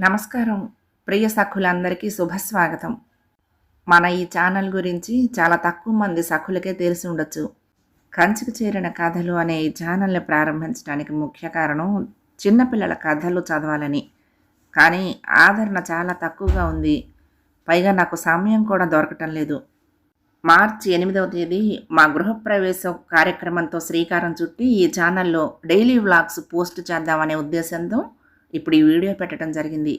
నమస్కారం. ప్రియ సఖులందరికీ శుభస్వాగతం. మన ఈ ఛానల్ గురించి చాలా తక్కువ మంది సఖులకే తెలిసి ఉండొచ్చు. కంచికి చేరిన కథలు అనే ఈ ఛానల్ని ప్రారంభించడానికి ముఖ్య కారణం చిన్నపిల్లల కథలు చదవాలని. కానీ ఆదరణ చాలా తక్కువగా ఉంది. పైగా నాకు సమయం కూడా దొరకటం లేదు. మార్చి ఎనిమిదవ తేదీ మా గృహప్రవేశం కార్యక్రమంతో శ్రీకారం చుట్టి ఈ ఛానల్లో డైలీ వ్లాగ్స్ పోస్ట్ చేద్దామనే ఉద్దేశంతో ఇప్పుడు ఈ వీడియో పెట్టడం జరిగింది.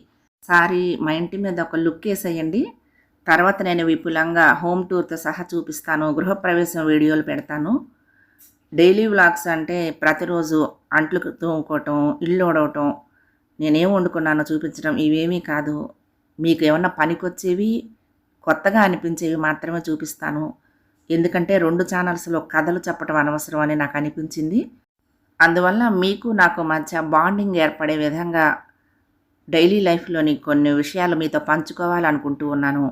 సారి మా ఇంటి మీద ఒక లుక్ వేసేయండి. తర్వాత నేను విపులంగా హోమ్ టూర్తో సహా చూపిస్తాను. గృహప్రవేశం వీడియోలు పెడతాను. డైలీ వ్లాగ్స్ అంటే ప్రతిరోజు అంట్లు తోముకోవటం ఇల్లు ఓడవటం నేనేం వండుకున్నానో చూపించడం ఇవేమీ కాదు. మీకు ఏమన్నా పనికొచ్చేవి కొత్తగా అనిపించేవి మాత్రమే చూపిస్తాను. ఎందుకంటే రెండు ఛానల్స్లో కథలు చెప్పడం అనవసరం అని నాకు అనిపించింది. అందువల్ల మీకు నాకు మధ్య బాండింగ్ ఏర్పడే విధంగా డైలీ లైఫ్లోని కొన్ని విషయాలు మీతో పంచుకోవాలనుకుంటూ ఉన్నాను.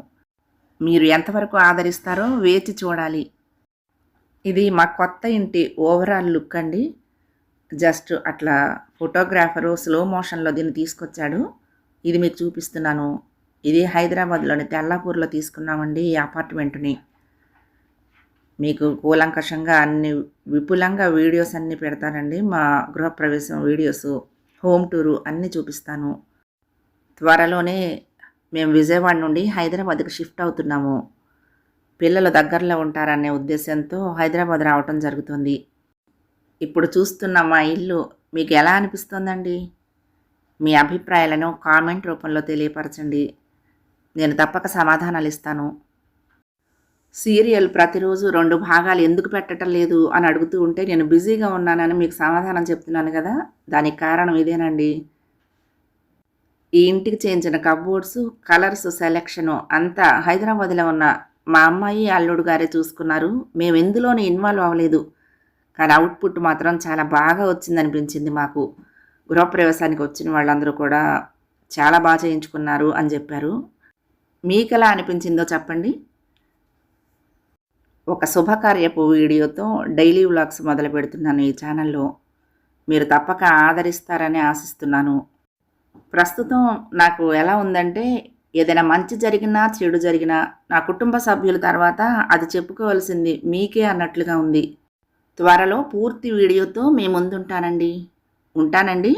మీరు ఎంతవరకు ఆదరిస్తారో వేచి చూడాలి. ఇది మా కొత్త ఇంటి ఓవరాల్ లుక్ అండి. జస్ట్ అట్లా ఫోటోగ్రాఫరు స్లో మోషన్లో దీన్ని తీసుకొచ్చాడు. ఇది మీకు చూపిస్తున్నాను. ఇది హైదరాబాద్లోని తెల్లాపూర్లో తీసుకున్నామండి ఈ అపార్ట్మెంట్ని. మీకు కూలంకషంగా అన్ని విపులంగా వీడియోస్ అన్నీ పెడతానండి. మా గృహప్రవేశం వీడియోస్ హోమ్ టూరు అన్నీ చూపిస్తాను. త్వరలోనే మేము విజయవాడ నుండి హైదరాబాద్కి షిఫ్ట్ అవుతున్నాము. పిల్లలు దగ్గరలో ఉంటారనే ఉద్దేశంతో హైదరాబాద్ రావటం జరుగుతుంది. ఇప్పుడు చూస్తున్న మా ఇల్లు మీకు ఎలా అనిపిస్తుందండి? మీ అభిప్రాయాలను కామెంట్ రూపంలో తెలియపరచండి. నేను తప్పక సమాధానాలు ఇస్తాను. సీరియల్ ప్రతిరోజు రెండు భాగాలు ఎందుకు పెట్టడం లేదు అని అడుగుతూ ఉంటే నేను బిజీగా ఉన్నానని మీకు సమాధానం చెప్తున్నాను కదా? దానికి కారణం ఇదేనండి. ఈ ఇంటికి చేయించిన కబోర్డ్స్ కలర్స్ సెలెక్షను అంతా హైదరాబాద్లో ఉన్న మా అమ్మాయి అల్లుడు గారే చూసుకున్నారు. మేము ఎందులోనూ ఇన్వాల్వ్ అవ్వలేదు. కానీ అవుట్పుట్ మాత్రం చాలా బాగా వచ్చిందనిపించింది మాకు. గృహప్రవేశానికి వచ్చిన వాళ్ళందరూ కూడా చాలా బాగా చేయించుకున్నారు అని చెప్పారు. మీకు ఎలా అనిపించిందో చెప్పండి. ఒక శుభకార్యపు వీడియోతో డైలీ వ్లాగ్స్ మొదలు పెడుతున్నాను ఈ ఛానల్లో. మీరు తప్పక ఆదరిస్తారని ఆశిస్తున్నాను. ప్రస్తుతం నాకు ఎలా ఉందంటే ఏదైనా మంచి జరిగినా చెడు జరిగినా నా కుటుంబ సభ్యుల తర్వాత అది చెప్పుకోవాల్సింది మీకే అన్నట్లుగా ఉంది. త్వరలో పూర్తి వీడియోతో మీ ముందుంటానండి. ఉంటానండి.